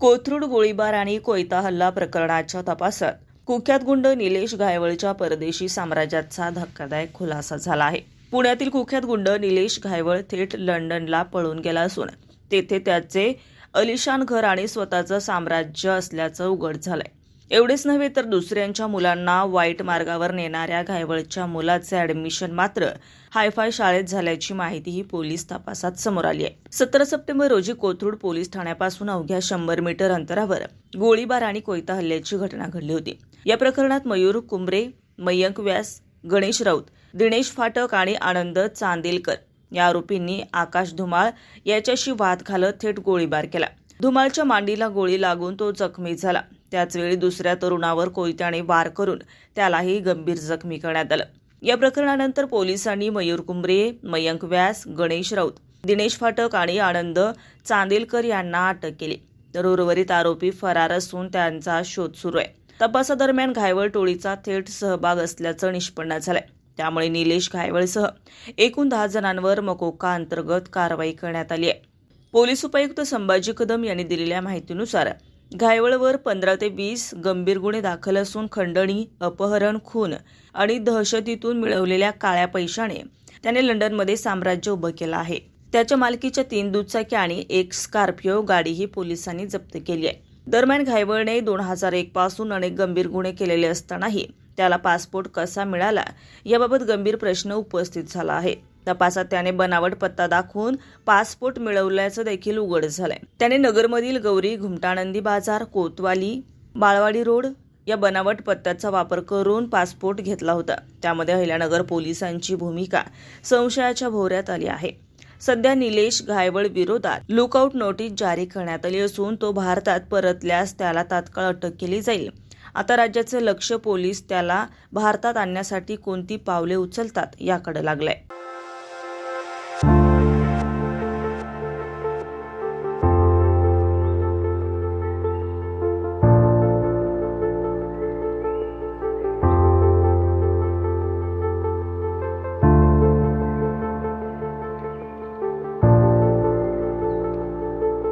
कोथरूड गोळीबार आणि कोयता हल्ला प्रकरणाच्या तपासात कुख्यात गुंड निलेश घायवळच्या परदेशी साम्राज्याचा धक्कादायक खुलासा झाला आहे. पुण्यातील कुख्यात गुंड निलेश घायवळ थेट लंडनला पळून गेला असून तेथे त्याचे अलिशान घर आणि स्वतःचं साम्राज्य असल्याचं उघड झालंय. एवढेच नव्हे तर दुसऱ्यांच्या मुलांना वाईट मार्गावर नेणाऱ्या घायवळच्या मुलाचे ऍडमिशन मात्र हायफाय शाळेत झाल्याची माहितीही पोलीस तपासात समोर आली आहे. सतरा सप्टेंबर रोजी कोथरूड पोलीस ठाण्यापासून अवघ्या शंभर मीटर अंतरावर गोळीबार आणि कोयता हल्ल्याची घटना घडली होती. या प्रकरणात मयूर कुंबरे मयंक व्यास गणेश राऊत दिनेश फाटक आणि आनंद चांदेलकर या आरोपींनी आकाश धुमाळ याच्याशी वाद घालत थेट गोळीबार केला. धुमाळच्या मांडीला गोळी लागून तो जखमी झाला. त्याचवेळी दुसऱ्या तरुणावर कोयत्याने वार करून त्यालाही गंभीर जखमी करण्यात आलं. या प्रकरणानंतर पोलिसांनी मयूर कुंबरे मयंक व्यास गणेश राऊत दिनेश फाटक आणि आनंद चांदेलकर यांना अटक केली. तर उर्वरित आरोपी फरार असून त्यांचा शोध सुरू आहे. तपासादरम्यान घायवळ टोळीचा थेट सहभाग असल्याचं निष्पन्न झालंय. त्यामुळे निलेश घायवळसह एकूण दहा जणांवर मकोका अंतर्गत कारवाई करण्यात आली आहे. पोलीस उपायुक्त संभाजी कदम यांनी दिलेल्या माहितीनुसार घायवळवर पंधरा ते वीस गंभीर गुन्हे दाखल असून खंडणी अपहरण खून आणि दहशतीतून मिळवलेल्या काळ्या पैशाने त्याने लंडनमध्ये साम्राज्य उभं केलं आहे. त्याच्या मालकीच्या तीन दुचाकी आणि एक स्कॉर्पिओ गाडीही पोलिसांनी जप्त केली आहे. दरम्यान घायवळने दोन हजार एक पासून अनेक गंभीर गुन्हे केलेले असतानाही त्याला पासपोर्ट कसा मिळाला याबाबत गंभीर प्रश्न उपस्थित झाला आहे. तपासात त्याने बनावट पत्ता दाखवून पासपोर्ट मिळवल्याचं देखील उघड झालंय. त्याने नगरमधील गौरी घुमटानंदी बाजार कोतवाली बाळवाडी रोड या बनावट पत्त्याचा वापर करून पासपोर्ट घेतला होता. त्यामध्ये अहिल्यानगर पोलिसांची भूमिका संशयाच्या भोवऱ्यात आली आहे. सध्या निलेश घायवळ विरोधात लुकआउट नोटीस जारी करण्यात आली असून तो भारतात परतल्यास त्याला तात्काळ अटक केली जाईल. आता राज्याचं लक्ष पोलीस त्याला भारतात आणण्यासाठी कोणती पावले उचलतात याकडे लागलंय.